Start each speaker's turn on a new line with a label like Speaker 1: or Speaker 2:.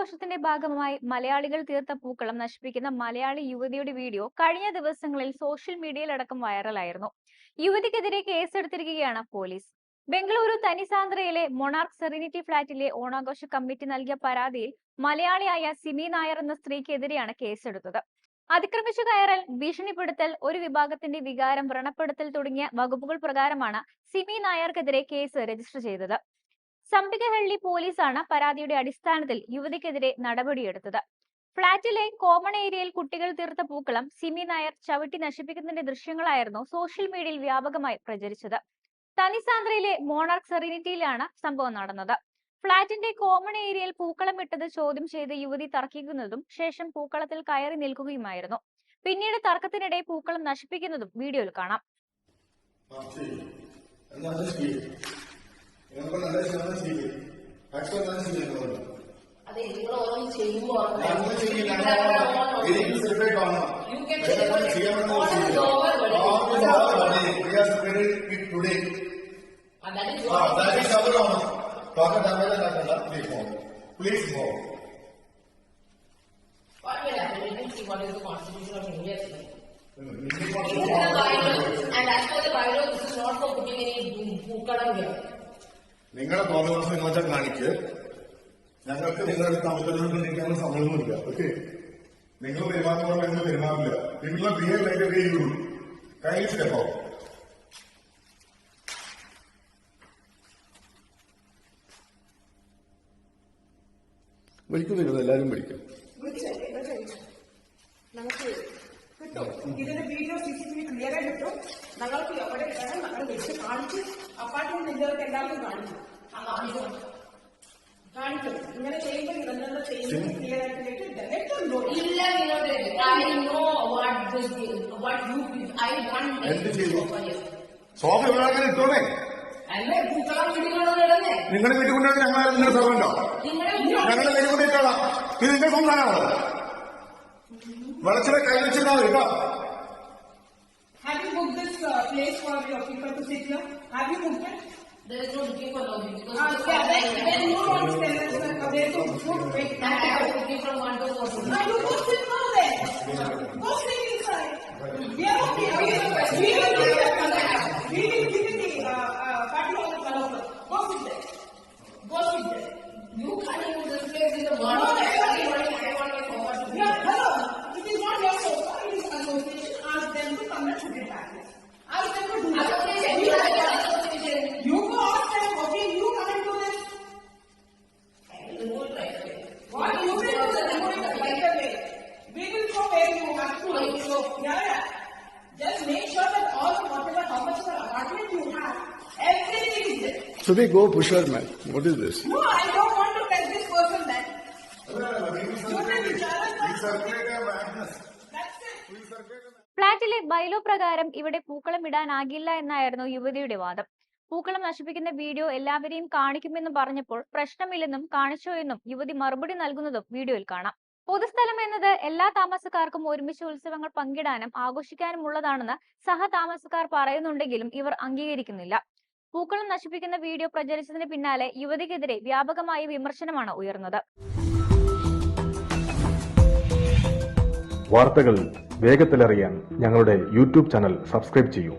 Speaker 1: ഓണാഘോഷത്തിന്റെ ഭാഗമായി മലയാളികൾ തീർത്ത പൂക്കളം നശിപ്പിക്കുന്ന മലയാളി യുവതിയുടെ വീഡിയോ കഴിഞ്ഞ ദിവസങ്ങളിൽ സോഷ്യൽ മീഡിയയിലടക്കം വൈറലായിരുന്നു. യുവതിക്കെതിരെ കേസെടുത്തിരിക്കുകയാണ് പോലീസ്. ബംഗളൂരു തനിസാന്ദ്രയിലെ മൊണാർക്ക് സെറിനിറ്റി ഫ്ളാറ്റിലെ ഓണാഘോഷ കമ്മിറ്റി നൽകിയ പരാതിയിൽ മലയാളിയായ സിമി നായർ എന്ന സ്ത്രീക്കെതിരെയാണ് കേസെടുത്തത്. അതിക്രമിച്ചു കയറൽ ഭീഷണിപ്പെടുത്തൽ ഒരു വിഭാഗത്തിന്റെ വികാരം വ്രണപ്പെടുത്തൽ തുടങ്ങിയ വകുപ്പുകൾ പ്രകാരമാണ് സിമി നായർക്കെതിരെ കേസ് രജിസ്റ്റർ ചെയ്തത്. സമ്പികഹള്ളി പോലീസാണ് പരാതിയുടെ അടിസ്ഥാനത്തിൽ യുവതിക്കെതിരെ നടപടിയെടുത്തത്. ഫ്ളാറ്റിലെ കോമൺ ഏരിയയിൽ കുട്ടികൾ തീർത്ത പൂക്കളം സിമി നായർ ചവിട്ടി നശിപ്പിക്കുന്നതിന്റെ ദൃശ്യങ്ങളായിരുന്നു സോഷ്യൽ മീഡിയയിൽ വ്യാപകമായി പ്രചരിച്ചത്. തനിസാന്ദ്രയിലെ മോണാർക്ക് സെറിനിറ്റിയിലാണ് സംഭവം നടന്നത്. ഫ്ളാറ്റിന്റെ കോമൺ ഏരിയയിൽ പൂക്കളം ഇട്ടത് ചോദ്യം ചെയ്ത് യുവതി തർക്കിക്കുന്നതും ശേഷം പൂക്കളത്തിൽ കയറി നിൽക്കുകയുമായിരുന്നു. പിന്നീട് തർക്കത്തിനിടെ പൂക്കളം നശിപ്പിക്കുന്നതും വീഡിയോയിൽ കാണാം.
Speaker 2: ആക്ച്വൽ തന്നെ ചെയ്യുന്നുണ്ട്
Speaker 3: അതെ നിങ്ങൾ ഓരോന്ന് ചെയ്യുമ്പോൾ
Speaker 2: ഞങ്ങൾ ചെയ്യില്ല എനിക്ക് സെപ്പറേറ്റ് ആണ്
Speaker 3: You can
Speaker 2: ഞങ്ങൾ
Speaker 3: separate.
Speaker 2: ചെയ്യാമെന്ന്
Speaker 3: What is
Speaker 2: ചെയ്യില്ല.
Speaker 3: over already?
Speaker 2: All is over already. We are separated it today. ആ, that is our honor. Talk damage ആക്കണ്ട. Please move. Please move.
Speaker 3: What will happen? Let me see what is the constitution of India. saying.
Speaker 2: നിങ്ങൾ
Speaker 3: This is the bylaw, and as per the bylaw, this is not for putting any പൂക്കളം here.
Speaker 2: നിങ്ങളുടെ നിങ്ങൾ വെച്ചാൽ കാണിക്ക്. ഞങ്ങൾക്ക് നിങ്ങളുടെ താമസം ഞങ്ങൾ സമ്മതമില്ല ഓക്കെ നിങ്ങൾ പെരുമാറുമ്പോൾ ഞങ്ങൾ പെരുമാറില്ല. നിങ്ങളെ ബിഹേവ് ലൈക്ക് ലൈറ്റ് യു കൈ സ്റ്റെപ്പോ
Speaker 4: വിളിക്കും വരുന്നത് എല്ലാവരും വിളിക്കും.
Speaker 5: നമുക്ക് കിട്ടും. ഇതിന്റെ video C C T V clear ആയി കിട്ടും. ഞങ്ങൾക്ക് എവിടെ വേണം ഞങ്ങൾ വെച്ച് കാണിച്ച് അപ്പാർട്ട്മെന്റ് നിങ്ങൾക്ക് എല്ലാവർക്കും
Speaker 3: കാണിച്ചു
Speaker 5: കാണിക്കും. ഇങ്ങനെ ചെയ്യുമ്പോൾ ഇതെന്താ ചെയ്യുന്നത് ആയിട്ട് ഡയറക്റ്റ്
Speaker 3: ഇല്ല വിനോദ്. know what വാട്ട്
Speaker 2: എന്ത് ചെയ്തു?
Speaker 3: for you.
Speaker 2: സോഫ ഇവിടെ ഇട്ടോണേ നിങ്ങളുടെ വീട്ടിൽ കൊണ്ടുവന്ന് ഞങ്ങൾ നിങ്ങളുടെ സർവന്റോ
Speaker 3: ഞങ്ങളെ
Speaker 2: ഞങ്ങളുടെ കയ്യിൽ കൊണ്ടിട്ടോളാം ഇത് നിങ്ങളുടെ സ്വന്തമാണോ വെളച്ചിലെ കൈ വെച്ചിരുന്നാ കേട്ടോ.
Speaker 5: Have you booked this uh, place for your people to sit here? Have you cooked it?
Speaker 3: There is no looking for login because
Speaker 5: uh, yeah, then, then you don't there There's no good break.
Speaker 3: I have to give from one to four. I
Speaker 5: do good
Speaker 3: Oh, you.
Speaker 5: Yeah, yeah. Just make sure that all the whatever how much of an apartment you have, everything is there.
Speaker 4: So they go push her man. What is this?
Speaker 5: No, I don't want to tell this person that. That's it.
Speaker 1: ഫ്ളാറ്റിലെ bylaw പ്രകാരം ഇവിടെ പൂക്കളം ഇടാനാകില്ല എന്നായിരുന്നു യുവതിയുടെ വാദം പൂക്കളം നശിപ്പിക്കുന്ന video എല്ലാവരെയും കാണിക്കുമെന്ന് പറഞ്ഞപ്പോൾ പ്രശ്നമില്ലെന്നും കാണിച്ചോ എന്നും യുവതി മറുപടി നൽകുന്നതും വീഡിയോയിൽ കാണാം പൊതുസ്ഥലം എന്നത് എല്ലാ താമസക്കാർക്കും ഒരുമിച്ച് ഉത്സവങ്ങൾ പങ്കിടാനും ആഘോഷിക്കാനും ഉള്ളതാണെന്ന് സഹതാമസക്കാർ പറയുന്നുണ്ടെങ്കിലും ഇവർ അംഗീകരിക്കുന്നില്ല. പൂക്കളം നശിപ്പിക്കുന്ന വീഡിയോ പ്രചരിച്ചതിന് പിന്നാലെ യുവതിക്കെതിരെ വ്യാപകമായ വിമർശനമാണ് ഉയർന്നത്.
Speaker 6: വാർത്തകൾ വേഗത്തിലറിയാൻ ഞങ്ങളുടെ യൂട്യൂബ് ചാനൽ സബ്സ്ക്രൈബ് ചെയ്യൂ.